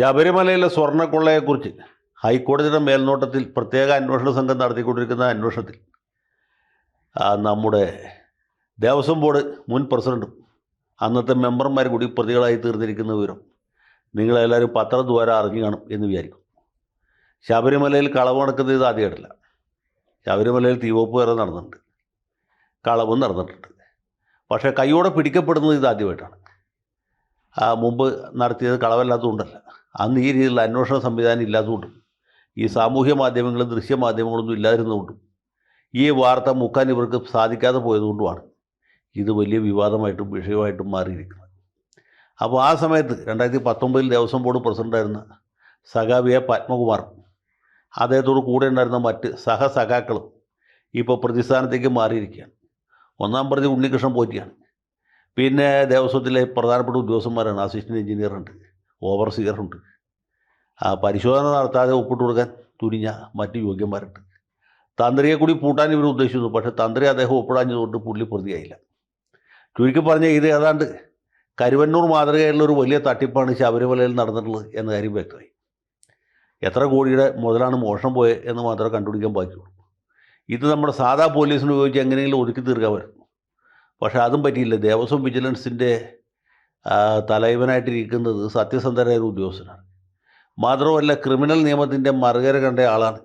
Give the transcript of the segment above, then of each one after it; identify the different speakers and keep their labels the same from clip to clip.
Speaker 1: ശബരിമലയിലെ സ്വർണക്കൊള്ളയെക്കുറിച്ച് ഹൈക്കോടതിയുടെ മേൽനോട്ടത്തിൽ പ്രത്യേക അന്വേഷണ സംഘം നടത്തിക്കൊണ്ടിരിക്കുന്ന അന്വേഷണത്തിൽ നമ്മുടെ ദേവസ്വം ബോർഡ് മുൻ പ്രസിഡന്റും അന്നത്തെ മെമ്പർമാർ കൂടി പ്രതികളായി തീർന്നിരിക്കുന്ന വിവരം നിങ്ങളെല്ലാവരും പത്രദ്വാര അറിഞ്ഞു കാണും എന്ന് വിചാരിക്കും. ശബരിമലയിൽ കളവ് നടക്കുന്നത് ഇത് ആദ്യമായിട്ടല്ല. ശബരിമലയിൽ തീവപ്പ് വരെ നടന്നിട്ടുണ്ട്. കളവും നടന്നിട്ടുണ്ട്. പക്ഷേ കൈയോടെ പിടിക്കപ്പെടുന്നത് ഇത് ആദ്യമായിട്ടാണ്. മുമ്പ് നടത്തിയത് കളവല്ലാത്തതുകൊണ്ടല്ല. അന്ന് ഈ രീതിയിലുള്ള അന്വേഷണ സംവിധാനം ഇല്ലാത്തതുകൊണ്ടും ഈ സാമൂഹ്യ മാധ്യമങ്ങളും ദൃശ്യ ദൃശ്യമാധ്യമങ്ങളൊന്നും ഇല്ലാതിരുന്നതുകൊണ്ടും ഈ വാർത്ത മുക്കാൻ ഇവർക്ക് സാധിക്കാതെ പോയതുകൊണ്ടുമാണ് ഇത് വലിയ വിവാദമായിട്ടും വിഷയമായിട്ടും മാറിയിരിക്കുന്നത്. അപ്പോൾ ആ സമയത്ത് രണ്ടായിരത്തി പത്തൊമ്പതിൽ ദേവസ്വം ബോർഡ് പ്രസിഡന്റായിരുന്ന സഖാവിയ പത്മകുമാർ അദ്ദേഹത്തോട് കൂടെ ഉണ്ടായിരുന്ന മറ്റ് സഹസഖാക്കളും ഇപ്പോൾ പ്രതിസ്ഥാനത്തേക്ക് മാറിയിരിക്കുകയാണ്. ഒന്നാം പ്രതി ഉണ്ണികൃഷ്ണൻ പോറ്റിയാണ്. പിന്നെ ദേവസ്വത്തിലെ പ്രധാനപ്പെട്ട ഉദ്യോഗസ്ഥന്മാരാണ് അസിസ്റ്റന്റ് എഞ്ചിനീയറുണ്ട് ഓവർസിയറുണ്ട് ആ പരിശോധന നടത്താതെ ഒപ്പിട്ട് കൊടുക്കാൻ തുനിഞ്ഞ മറ്റ് യോഗ്യന്മാരുണ്ട്. തന്ത്രിയെ കൂടി പൂട്ടാൻ ഇവർ ഉദ്ദേശിച്ചു പക്ഷേ തന്ത്രി അദ്ദേഹം ഒപ്പിടാഞ്ഞതുകൊണ്ട് പുള്ളി പ്രതിയായില്ല. ചുരുക്കി പറഞ്ഞ ഇത് ഏതാണ്ട് കരുവന്നൂർ മാതൃകയിലുള്ള ഒരു വലിയ തട്ടിപ്പാണ് ശബരിമലയിൽ നടന്നിട്ടുള്ളത് എന്ന കാര്യം വ്യക്തമായി. എത്ര കോടിയുടെ മുതലാണ് മോഷണം പോയത് എന്ന് മാത്രമേ കണ്ടുപിടിക്കാൻ ബാക്കിയുള്ളൂ. ഇത് നമ്മുടെ സാധാ പോലീസിന് ഉപയോഗിച്ച് എങ്ങനെയെങ്കിലും ഒതുക്കി തീർക്കാൻ പറ്റും. പക്ഷേ അതും പറ്റിയില്ല. ദേവസ്വം വിജിലൻസിന്റെ തലൈവനായിട്ടിരിക്കുന്നത് സത്യസന്ധരായ ഒരു ഉദ്യോഗസ്ഥനാണ്. മാത്രമല്ല ക്രിമിനൽ നിയമത്തിന്റെ മറുകര കണ്ട ആളാണ്.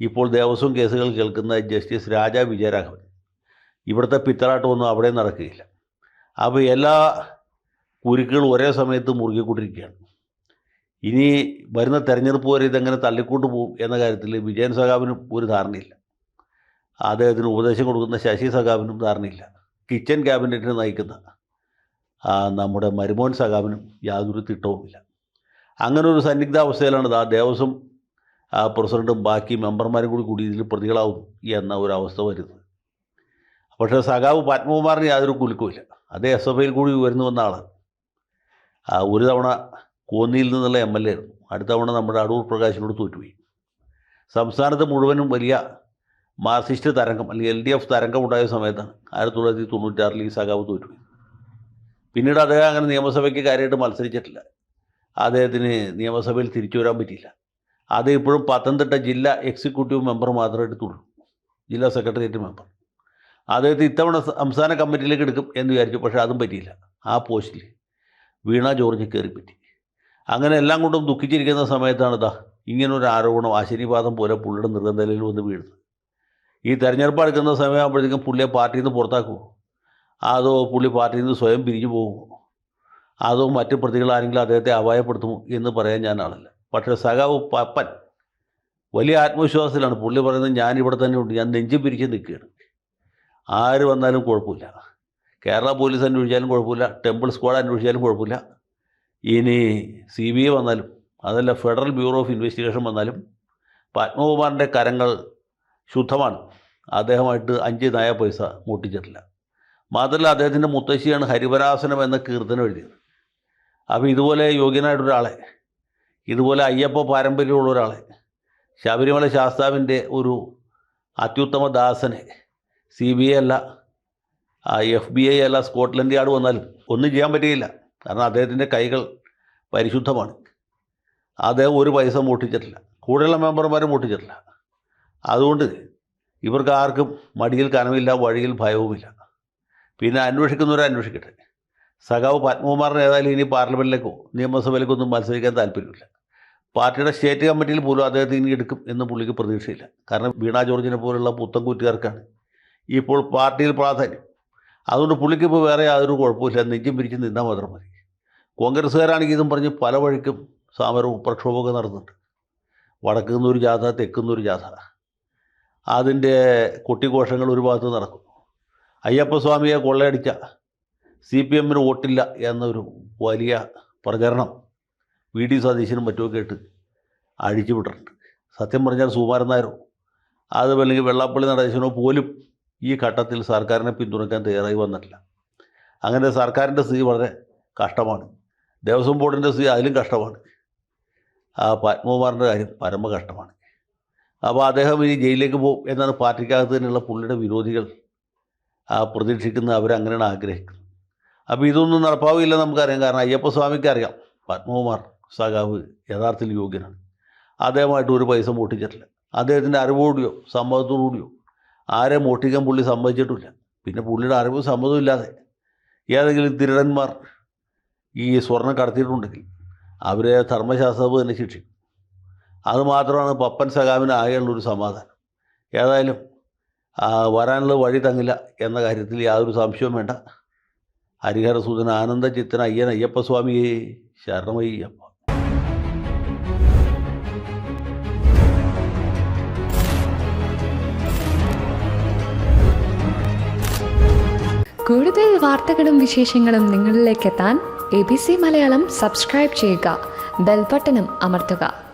Speaker 1: ഇപ്പോൾ ദേവസ്വം കേസുകൾ കേൾക്കുന്ന ജസ്റ്റിസ് രാജ വിജയരാഘവൻ. ഇവിടുത്തെ പിത്തറാട്ടമൊന്നും അവിടെ നടക്കുകയില്ല. അപ്പോൾ എല്ലാ കുരുക്കുകളും ഒരേ സമയത്ത് മുറുകിക്കൊണ്ടിരിക്കുകയാണ് ഇനി വരുന്ന തെരഞ്ഞെടുപ്പ് വരെ ഇതെങ്ങനെ തള്ളിക്കൊണ്ടു പോകും എന്ന കാര്യത്തിൽ വിജയൻ സഖാവിനും ഒരു ധാരണയില്ല. അദ്ദേഹത്തിന് ഉപദേശം കൊടുക്കുന്ന ശശി സഖാവിനും ധാരണയില്ല. കിച്ചൺ ക്യാബിനറ്റിനെ നയിക്കുന്ന നമ്മുടെ മരുമോൻ സഖാവിനും യാതൊരു തിട്ടവുമില്ല. അങ്ങനെ ഒരു സന്നിഗ്ധാവസ്ഥയിലാണ് ആ ദേവസ്വം പ്രസിഡന്റും ബാക്കി മെമ്പർമാരും കൂടി കൂടി ഇതിൽ പ്രതികളാവും എന്ന ഒരു അവസ്ഥ വരുന്നത്. പക്ഷേ സഖാവ് പത്മകുമാറിന് യാതൊരു കുലുക്കുമില്ല അതേ എസ് എഫ് ഐയിൽ കൂടി ഉയർന്നു വന്ന ആളാണ്. ഒരു തവണ കോന്നിയിൽ നിന്നുള്ള എം എൽ എ ആയിരുന്നു. അടുത്ത തവണ നമ്മുടെ അടൂർ പ്രകാശിനോട് തോറ്റുപോയി. സംസ്ഥാനത്ത് മുഴുവനും വലിയ മാർക്സിസ്റ്റ് തരംഗം അല്ലെങ്കിൽ എൽ ഡി എഫ് തരംഗം ഉണ്ടായ സമയത്താണ് ആയിരത്തി തൊള്ളായിരത്തി തൊണ്ണൂറ്റാറിൽ ഈ സഖാവ് തോറ്റുപോയി പിന്നീട് അദ്ദേഹം അങ്ങനെ നിയമസഭയ്ക്ക് കാര്യമായിട്ട് മത്സരിച്ചിട്ടില്ല. അദ്ദേഹത്തിന് നിയമസഭയിൽ തിരിച്ചു വരാൻ പറ്റിയില്ല. അത് ഇപ്പോഴും പത്തനംതിട്ട ജില്ലാ എക്സിക്യൂട്ടീവ് മെമ്പർ മാത്രമായിട്ട് തുടരും. ജില്ലാ സെക്രട്ടേറിയറ്റ് മെമ്പർ. അദ്ദേഹത്തെ ഇത്തവണ സംസ്ഥാന കമ്മിറ്റിയിലേക്ക് എടുക്കും എന്ന് വിചാരിച്ചു പക്ഷേ അതും പറ്റിയില്ല. ആ പോസ്റ്റിൽ വീണ ജോർജ് കയറിപ്പറ്റി. അങ്ങനെ എല്ലാം കൊണ്ടും ദുഃഖിച്ചിരിക്കുന്ന സമയത്താണ് ഇതാ ഇങ്ങനൊരു ആരോപണം ആശീർവാദം പോലെ പുള്ളിയുടെ നിർഗന്ധലയിൽ വന്ന് വീഴുന്നത്. ഈ തെരഞ്ഞെടുപ്പ് എടുക്കുന്ന സമയമാകുമ്പോഴത്തേക്കും പുള്ളിയെ പാർട്ടിയിൽ നിന്ന് പുറത്താക്കുമോ അതോ പുള്ളി പാർട്ടിയിൽ നിന്ന് സ്വയം പിരിഞ്ഞു പോകുമോ? അതോ മറ്റ് പ്രതികളാരെങ്കിലും അദ്ദേഹത്തെ അപായപ്പെടുത്തുമോ എന്ന് പറയാൻ ഞാൻ ആളല്ല. പക്ഷേ സഖാവ് പപ്പൻ വലിയ ആത്മവിശ്വാസത്തിലാണ്. പുള്ളി പറയുന്നത് ഞാൻ ഇവിടെ തന്നെ ഉണ്ട്. ഞാൻ നെഞ്ചും പിരിച്ച് നിൽക്കുകയാണ്. ആര് വന്നാലും കുഴപ്പമില്ല. കേരള പോലീസ് അന്വേഷിച്ചാലും കുഴപ്പമില്ല. ടെമ്പിൾ സ്ക്വാഡ് അന്വേഷിച്ചാലും കുഴപ്പമില്ല. ഇനി സി ബി ഐ വന്നാലും അതല്ല ഫെഡറൽ ബ്യൂറോ ഓഫ് ഇൻവെസ്റ്റിഗേഷൻ വന്നാലും പത്മകുമാറിന്റെ കരങ്ങൾ ശുദ്ധമാണ്. അദ്ദേഹമായിട്ട് അഞ്ച് നയ പൈസ മുട്ടിച്ചിട്ടില്ല മാത്രമല്ല അദ്ദേഹത്തിന്റെ മുത്തശ്ശിയാണ് ഹരിവരാസനം എന്ന കീർത്തനം എഴുതിയത്. അപ്പോൾ ഇതുപോലെ യോഗ്യനായിട്ടൊരാളെ ഇതുപോലെ അയ്യപ്പ പാരമ്പര്യമുള്ള ഒരാളെ ശബരിമല ശാസ്താവിന്റെ ഒരു അത്യുത്തമ ദാസനെ സി ബി ഐ അല്ല എഫ് ബി ഐ അല്ല സ്കോട്ട്ലൻഡ് യാർഡ് വന്നാലും ഒന്നും ചെയ്യാൻ പറ്റുകയില്ല. കാരണം അദ്ദേഹത്തിന്റെ കൈകൾ പരിശുദ്ധമാണ്. അദ്ദേഹം ഒരു പൈസ മോട്ടിച്ചിട്ടില്ല കൂടെയുള്ള മെമ്പർമാരും മോട്ടിച്ചിട്ടില്ല അതുകൊണ്ട് ഇവർക്ക് ആർക്കും മടിയിൽ കനമില്ല വഴിയിൽ ഭയവുമില്ല. പിന്നെ അന്വേഷിക്കുന്നവരെ അന്വേഷിക്കട്ടെ. സഖാവ് പത്മകുമാറിന് ഏതായാലും ഇനി പാർലമെന്റിലേക്കോ നിയമസഭയിലേക്കോ ഒന്നും മത്സരിക്കാൻ താല്പര്യമില്ല. പാർട്ടിയുടെ സ്റ്റേറ്റ് കമ്മിറ്റിയിൽ പോലും അദ്ദേഹത്തെ ഇനി എടുക്കും എന്ന് പുള്ളിക്ക് പ്രതീക്ഷയില്ല. കാരണം വീണ ജോർജിനെ പോലുള്ള പുത്തൻ കൂറ്റുകാർക്കാണ് ഇപ്പോൾ പാർട്ടിയിൽ പ്രാധാന്യം. അതുകൊണ്ട് പുള്ളിക്ക് ഇപ്പോൾ വേറെ യാതൊരു കുഴപ്പമില്ല നെഞ്ചും പിരിച്ച് നിന്നാൽ മാത്രം മതി. കോൺഗ്രസ്സുകാരാണെങ്കിൽ ഇതും പറഞ്ഞ് പല വഴിക്കും സമരവും പ്രക്ഷോഭമൊക്കെ നടന്നിട്ടുണ്ട്. വടക്കുന്നൊരു ജാഥ തെക്കുന്നൊരു ജാഥ. അതിന്റെ കൊട്ടിഘോഷങ്ങൾ ഒരു ഭാഗത്ത് നടക്കും. അയ്യപ്പസ്വാമിയെ കൊള്ളയടിച്ച സി പി എമ്മിന് വോട്ടില്ല എന്നൊരു വലിയ പ്രചരണം വി ഡി സതീശനും മറ്റുമൊക്കെ ഇട്ട് അഴിച്ചു വിട്ടിട്ടുണ്ട്. സത്യം പറഞ്ഞാൽ സുകുമാരൻ നായരോ അത് അല്ലെങ്കിൽ വെള്ളാപ്പള്ളി നടേശനോ പോലും ഈ ഘട്ടത്തിൽ സർക്കാരിനെ പിന്തുണയ്ക്കാൻ തയ്യാറായി വന്നിട്ടില്ല. അങ്ങനെ സർക്കാരിന്റെ സ്ഥിതി വളരെ കഷ്ടമാണ്. ദേവസ്വം ബോർഡിന്റെ സ്ഥിതി അതിലും കഷ്ടമാണ്. ആ പത്മകുമാറിന്റെ കാര്യം പരമ കഷ്ടമാണ് അപ്പോൾ അദ്ദേഹം ഇനി ജയിലിലേക്ക് പോകും എന്നാണ് പാർട്ടിക്കകത്ത് തന്നെയുള്ള പുള്ളിയുടെ വിരോധികൾ പ്രതീക്ഷിക്കുന്നത് അവരങ്ങനെയാണ് ആഗ്രഹിക്കുന്നത്. അപ്പോൾ ഇതൊന്നും നടപ്പാവില്ല നമുക്കറിയാം. കാരണം അയ്യപ്പ അയ്യപ്പസ്വാമിക്ക് അറിയാം. പത്മകുമാർ സഖാവ് യഥാർത്ഥത്തിൽ യോഗ്യനാണ്. അദ്ദേഹമായിട്ട് ഒരു പൈസ മോട്ടിച്ചിട്ടില്ല അദ്ദേഹത്തിന്റെ അറിവോടിയോ സമ്മതത്തോടുകൂടിയോ ആരെ മോട്ടിക്കാൻ പുള്ളി സമ്മതിച്ചിട്ടില്ല. പിന്നെ പുള്ളിയുടെ അറിവ് സമ്മതവും ഇല്ലാതെ ഏതെങ്കിലും തിരുടന്മാർ ഈ സ്വർണം കടത്തിയിട്ടുണ്ടെങ്കിൽ അവരെ ധർമ്മശാസ്ത്രവ് തന്നെ ശിക്ഷിക്കും. അതുമാത്രമാണ് പപ്പൻ സഖാവിന് ആകെയുള്ളൊരു സമാധാനം. ഏതായാലും വരാനുള്ള വഴി തങ്ങില്ല എന്ന കാര്യത്തിൽ യാതൊരു സംശയവും വേണ്ട. ഹരിഹരസൂദന ആനന്ദചിത്തന അയ്യൻ അയ്യപ്പസ്വാമിയെ ശരണമയ്യപ്പ
Speaker 2: കൂടുതൽ വാർത്തകളും വിശേഷങ്ങളും നിങ്ങളിലേക്ക് എത്താൻ A B C Malayalam subscribe ചെയ്യുക. ബെൽബട്ടനും അമർത്തുക.